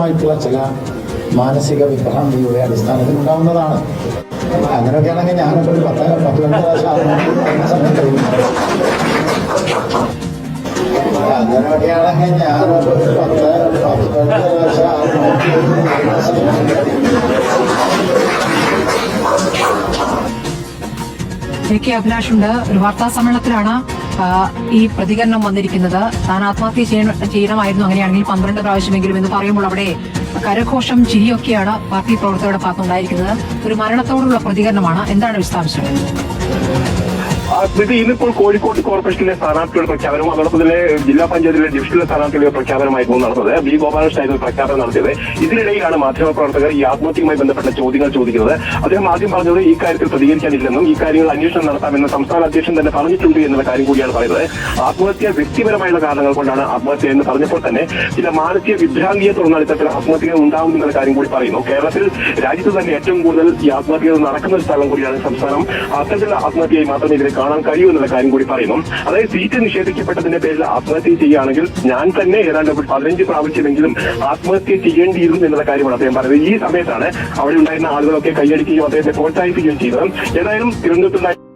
മായിട്ടുള്ള ചില മാനസിക വിഭ്രാന്തിയുടെ അടിസ്ഥാനത്തിൽ ഉണ്ടാവുന്നതാണ്. അങ്ങനെയൊക്കെ ആണെങ്കിൽ ഞാനൊക്കെ ഒരു പത്ത് പത്ത് പതിനഞ്ച് അങ്ങനെയൊക്കെയാണെങ്കിൽ ഒരു പത്ത് പത്ത് പതിനഞ്ച് പ്രാവശ്യം ആത്മഹത്യ ചെയ്യുന്ന സമയം കഴിയും എ കെ അഭിലാഷുണ്ട്. ഒരു വാർത്താ സമ്മേളനത്തിലാണ് ഈ പ്രതികരണം വന്നിരിക്കുന്നത് താൻ ആത്മഹത്യ ചെയ്യണ- ചെയ്യണമായിരുന്നു അങ്ങനെയാണെങ്കിൽ പന്ത്രണ്ട് പ്രാവശ്യമെങ്കിലും എന്ന് പറയുമ്പോൾ അവിടെ കരഘോഷം ചിരിയൊക്കെയാണ് പാർട്ടി പ്രവർത്തകരുടെ ഭാഗത്തുണ്ടായിരിക്കുന്നത്. ഒരു മരണത്തോടുള്ള പ്രതികരണമാണ്. എന്താണ് വിശദാംശം സ്മൃതി ഇന്നിപ്പോൾ കോഴിക്കോട് കോർപ്പറേഷനിലെ സ്ഥാനാർത്ഥിയുടെ പ്രഖ്യാപനം അതോടൊപ്പം തന്നെ ജില്ലാ പഞ്ചായത്തിലെ ഡിവിഷനിലെ സ്ഥാനാർത്ഥികളുടെ പ്രഖ്യാപനമായിരുന്നു നടന്നത്. ബി ഗോപാലകൃഷ്ണായിരുന്നു പ്രഖ്യാപനം നടത്തിയത്. ഇതിനിടയിലാണ് മാധ്യമപ്രവർത്തകർ ഈ ആത്മഹത്യയുമായി ബന്ധപ്പെട്ട ചോദ്യങ്ങൾ ചോദിക്കുന്നത്. അദ്ദേഹം ആദ്യം പറഞ്ഞത് ഈ കാര്യത്തിൽ പ്രതികരിക്കാനില്ലെന്നും ഈ കാര്യങ്ങൾ അന്വേഷണം നടത്താമെന്ന് സംസ്ഥാന അധ്യക്ഷൻ തന്നെ പറഞ്ഞിട്ടുണ്ട് എന്നുള്ള കാര്യം കൂടിയാണ് പറയുന്നത്. ആത്മഹത്യ വ്യക്തിപരമായുള്ള കാരണങ്ങൾ കൊണ്ടാണ് ആത്മഹത്യ എന്ന് പറഞ്ഞപ്പോൾ തന്നെ ചില മാനസിക വിഭ്രാന്തിയെ തുടർന്നാണ് ഇത്തരത്തിൽ ആത്മഹത്യകൾ ഉണ്ടാവും എന്നുള്ള കാര്യം കൂടി പറയുന്നു. കേരളത്തിൽ രാജ്യത്ത് തന്നെ ഏറ്റവും കൂടുതൽ ഈ ആത്മഹത്യകൾ നടക്കുന്ന ഒരു സ്ഥലം കൂടിയാണ് സംസ്ഥാനം. അത്തരത്തിലുള്ള ആത്മഹത്യയായി മാത്രമേ ഇതിനെ കാണാൻ കഴിയൂ കഴിയുമെന്നുള്ള കാര്യം കൂടി പറയുന്നു. അതായത് സീറ്റ് നിഷേധിക്കപ്പെട്ടതിന്റെ പേരിൽ ആത്മഹത്യ ചെയ്യുകയാണെങ്കിൽ ഞാൻ തന്നെ ഏതാണ്ട് പതിനഞ്ച് പ്രാവശ്യമെങ്കിലും ആത്മഹത്യ ചെയ്യേണ്ടിയിരുന്നു എന്നുള്ള കാര്യമാണ് അദ്ദേഹം പറയുന്നത്. ഈ സമയത്താണ് അവിടെ ഉണ്ടായിരുന്ന ആളുകളൊക്കെ കൈയടിക്കുകയും അദ്ദേഹത്തെ പ്രോത്സാഹിപ്പിക്കുകയും ചെയ്തത്. ഏതായാലും തിരുവനന്തപുരത്തുണ്ടായ